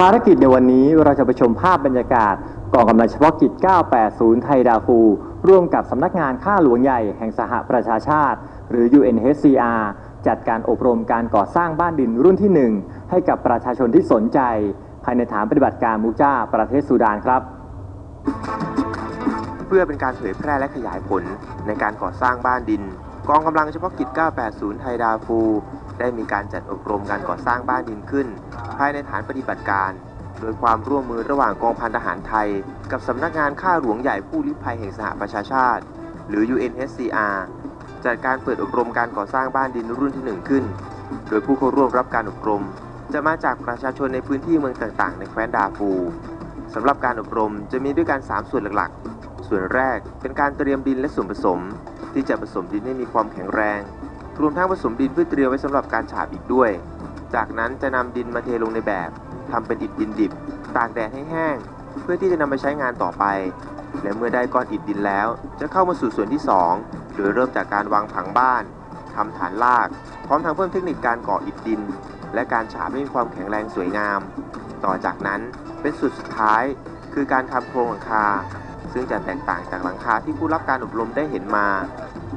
ภารกิจในวันนี้เราจะไปชมภาพบรรยากาศกองกำลังเฉพาะกิจ 980 ไทยดาฟู ร่วมกับสำนักงานข้าหลวงใหญ่แห่งสหประชาชาติ หรือ UNHCR จัดการอบรมการก่อสร้างบ้านดินรุ่นที่ 1 ให้กับประชาชนที่สนใจ ภายในฐานปฏิบัติการมูจ้าประเทศสุดานครับ เพื่อเป็นการเผยแพร่และขยายผลในการก่อสร้างบ้านดิน กองกำลังเฉพาะกิจ 980 ไทยดาฟู ได้มีการจัดอบรมการก่อสร้างบ้านดินขึ้น ภายในฐานปฏิบัติการ โดยความร่วมมือระหว่างกองพันทหารไทย กับสำนักงานข้าหลวงใหญ่ผู้ลี้ภัยแห่งสหประชาชาติ หรือ UNHCR จัดการเปิดอบรมการก่อสร้างบ้านดินรุ่นที่หนึ่งขึ้น โดยผู้เข้าร่วมรับการอบรม จะมาจากประชาชนในพื้นที่เมืองต่างๆ ในแคว้นดาฟูสำหรับการอบรมจะมีด้วยกันสามส่วนหลักๆ ส่วนแรกเป็นการเตรียมดินและส่วนผสม ที่จะผสมดินให้มีความแข็งแรง รวมทั้งผสมดินเพื่อเตรียมไว้สำหรับการฉาบอีกด้วย จากนั้นจะนำดินมาเทลงในแบบทำเป็นอิฐดินดิบ ตากแดดให้แห้ง เพื่อที่จะนำไปใช้งานต่อไป และเมื่อได้ก้อนอิฐดินแล้ว จะเข้ามาสู่ส่วนที่ 2 โดยเริ่มจากการวางผังบ้านทำฐานราก พร้อมทั้งเพิ่มเทคนิคการก่ออิฐดิน และการฉาบให้มีความแข็งแรงสวยงาม ต่อจากนั้นเป็นสุดสุดท้าย คือการทำโครงหลังคา ซึ่งจะแตกต่างจากหลังคาที่ผู้รับการอบรมได้เห็นมา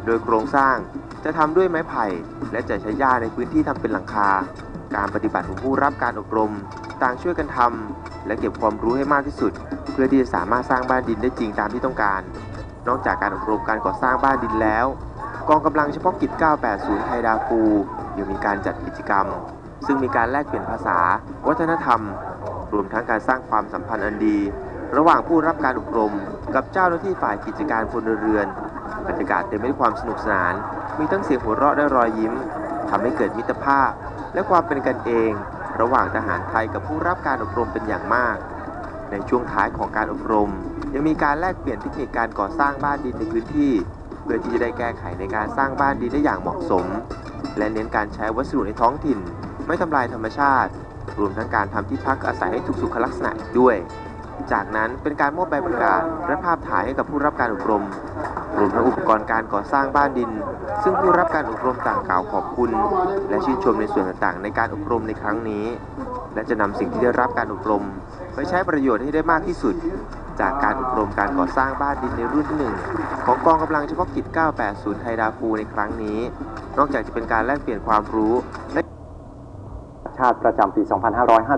โดยโครงสร้าง จะทำด้วยไม้ไผ่ และจะใช้หญ้าในพื้นที่ทำเป็นหลังคา การปฏิบัติของผู้รับการอบรม ต่างช่วยกันทำและเก็บความรู้ให้มากที่สุด เพื่อที่จะสามารถสร้างบ้านดินได้จริงตามที่ต้องการ นอกจากการอบรมการก่อสร้างบ้านดินแล้ว กองกำลังเฉพาะกิจ 980 ไทยดาฟูยังมีการจัดกิจกรรม ซึ่งมีการแลกเปลี่ยนภาษา วัฒนธรรม รวมทั้งการสร้างความสัมพันธ์อันดี ระหว่างผู้รับการอบรม กับเจ้าหน้าที่ฝ่ายกิจการพลเรือนบรรยากาศเต็มไปด้วยความสนุกสนาน มีทั้งเสียงหัวเราะและรอยยิ้มทำให้เกิดมิตรภาพ และความเป็นกันเอง ระหว่างทหารไทยกับผู้รับการอบรมเป็นอย่างมาก ในช่วงท้ายของการอบรม ยังมีการแลกเปลี่ยนเทคนิคการก่อสร้างบ้านดินในพื้นที่ เพื่อที่จะได้แก้ไขในการสร้างบ้านดินได้อย่างเหมาะสม และเน้นการใช้วัสดุในท้องถิ่น ไม่ทำลายธรรมชาติ รวมทั้งการทำที่พักอาศัยให้ถูกสุขลักษณะอีกด้วย จากนั้นเป็นการมอบใบประกาศและภาพถ่ายให้กับผู้รับการอบรมรวมทั้งอุปกรณ์การก่อสร้างบ้านดิน ซึ่งผู้รับการอบรมต่างกล่าวขอบคุณ และชื่นชมในส่วนต่างๆ ในการอบรมในครั้งนี้ และจะนำสิ่งที่ได้รับการอบรม ไปใช้ประโยชน์ให้ได้มากที่สุด จากการอบรมการก่อสร้างบ้านดินในรุ่นที่หนึ่งของกองกำลังเฉพาะกิจ 980 ไทยดาฟูในครั้งนี้ นอกจากจะเป็นการแลกเปลี่ยนความรู้และชาติประจำปี 2550